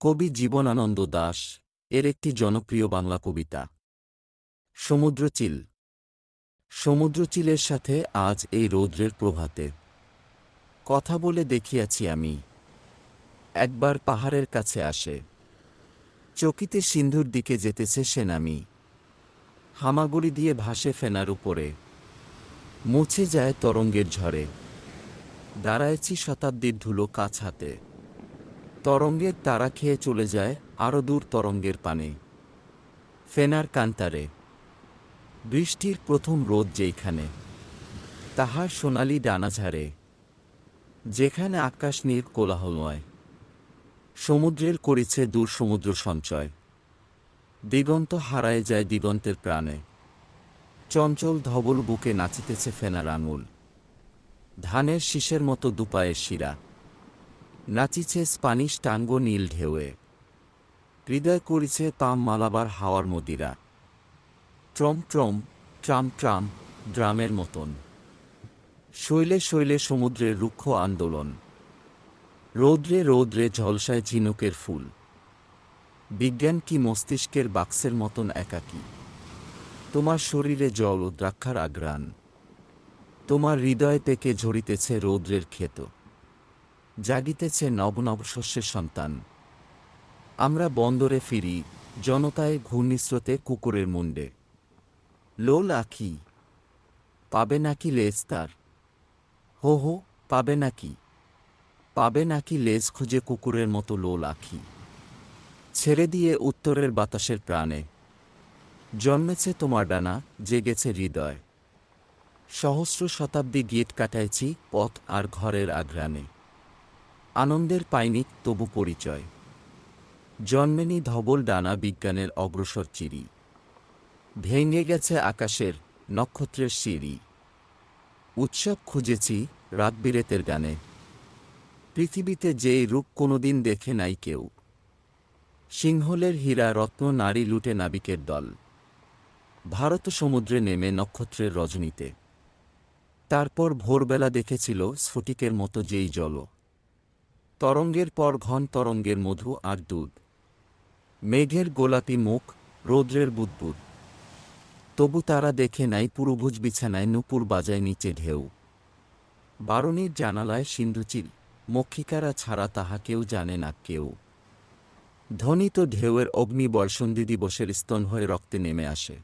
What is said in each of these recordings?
কবি জীবনানন্দ দাশ এর একটি জনপ্রিয় বাংলা কবিতা। সমুদ্রচিল। সমুদ্রচিলের সাথে আজ এই রৌদ্রের প্রভাতে। কথা বলে দেখিয়াছি আমি। একবার পাহাড়ের কাছে আসে। চকিতে সিন্ধুর দিকে যেতেছে সে নামি। হামাগুড়ি দিয়ে ভাসে ফেনার উপরে। মুছে যায় তরঙ্গের ঝড়ে। দাঁড়ায়ছি শতাব্দীর ধুলো কাছ হাতে। তরঙ্গের তারা খেয়ে চলে যায় আরও দূর তরঙ্গের পানে। ফেনার কান্তারে। বৃষ্টির প্রথম রোদ যেইখানে, তাহার সোনালি ডানাঝাড়ে যেখানে আকাশ নীল কোলাহলময়। সমুদ্রের করেছে দূর সমুদ্র সঞ্চয়। দিগন্ত হারায় যায় দিগন্তের প্রাণে। চঞ্চল ধবল বুকে নাচিতেছে ফেনার আঙুল। ধানের শীষের মতো দুপায়ের শিরা। নাচিছে স্পানিশ টাঙ্গো নীল ঢেউয়ে। হৃদয় করিছে তাম মালাবার হাওয়ার মদিরা। ট্রম ট্রম ট্রাম ট্রাম ড্রামের মতন। শৈলে শৈলে সমুদ্রের রুক্ষ আন্দোলন। রৌদ্রে রৌদ্রে ঝলসায় ঝিনুকের ফুল। বিজ্ঞান কি মস্তিষ্কের বাক্সের মতন একাকী? তোমার শরীরে জল ও দ্রাক্ষার আগ্রাণ। তোমার হৃদয় থেকে ঝরিতেছে রৌদ্রের ক্ষেত। জাগিতেছে নবনব শস্যের সন্তান। আমরা বন্দরে ফিরি, জনতায় ঘূর্ণিস্রোতে কুকুরের মুন্ডে লোল আখি, পাবে নাকি লেজ তার? হো হো, পাবে নাকি? পাবে নাকি লেজ খুঁজে কুকুরের মতো লোল আখি? ছেড়ে দিয়ে উত্তরের বাতাসের প্রাণে। জন্মেছে তোমার ডানা, জেগেছে হৃদয়। সহস্র শতাব্দী গেট কাটাইছি পথ আর ঘরের আগ্রানে। আনন্দের পাইনি তবু পরিচয়। জন্মেনি ধবল ডানা বিজ্ঞানের অগ্রসর চিরি। ভেঙে গেছে আকাশের নক্ষত্রের সিঁড়ি। উৎসব খুঁজেছি রাত বিরেতের গানে। পৃথিবীতে যেই রূপ কোনোদিন দেখে নাই কেউ। সিংহলের হীরা রত্ন নারী লুটে নাবিকের দল। ভারত সমুদ্রে নেমে নক্ষত্রের রজনীতে। তারপর ভোরবেলা দেখেছিল স্ফটিকের মতো যেই জল তরঙ্গের পর ঘন তরঙ্গের মধু আর দুধ। মেঘের গোলাপি মুখ, রৌদ্রের বুদবুদ। তবু তারা দেখে নাই পুরুভুজ বিছানায় নুপুর বাজায় নিচে ঢেউ। বারণীর জানালায় সিন্ধুচিল মক্ষিকারা ছাড়া তাহা কেউ জানে না কেউ। ধ্বনিত ঢেউয়ের অগ্নিবর্ষন্দি দিবসের স্তন হয়ে রক্তে নেমে আসে।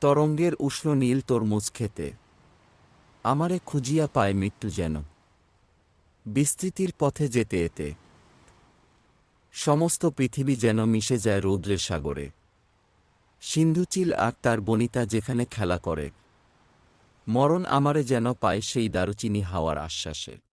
তরঙ্গের উষ্ণ নীল তরমুজ খেতে। আমারে খুঁজিয়া পায় মৃত্যু যেন। বিস্তৃতির পথে যেতে এতে। সমস্ত পৃথিবী যেন মিশে যায় রৌদ্রের সাগরে। সিন্ধুচিল আর তার বনিতা যেখানে খেলা করে, মরণ আমারে যেন পায় সেই দারুচিনি হাওয়ার আশ্বাসে।